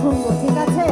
শুনব ঠিক আছে?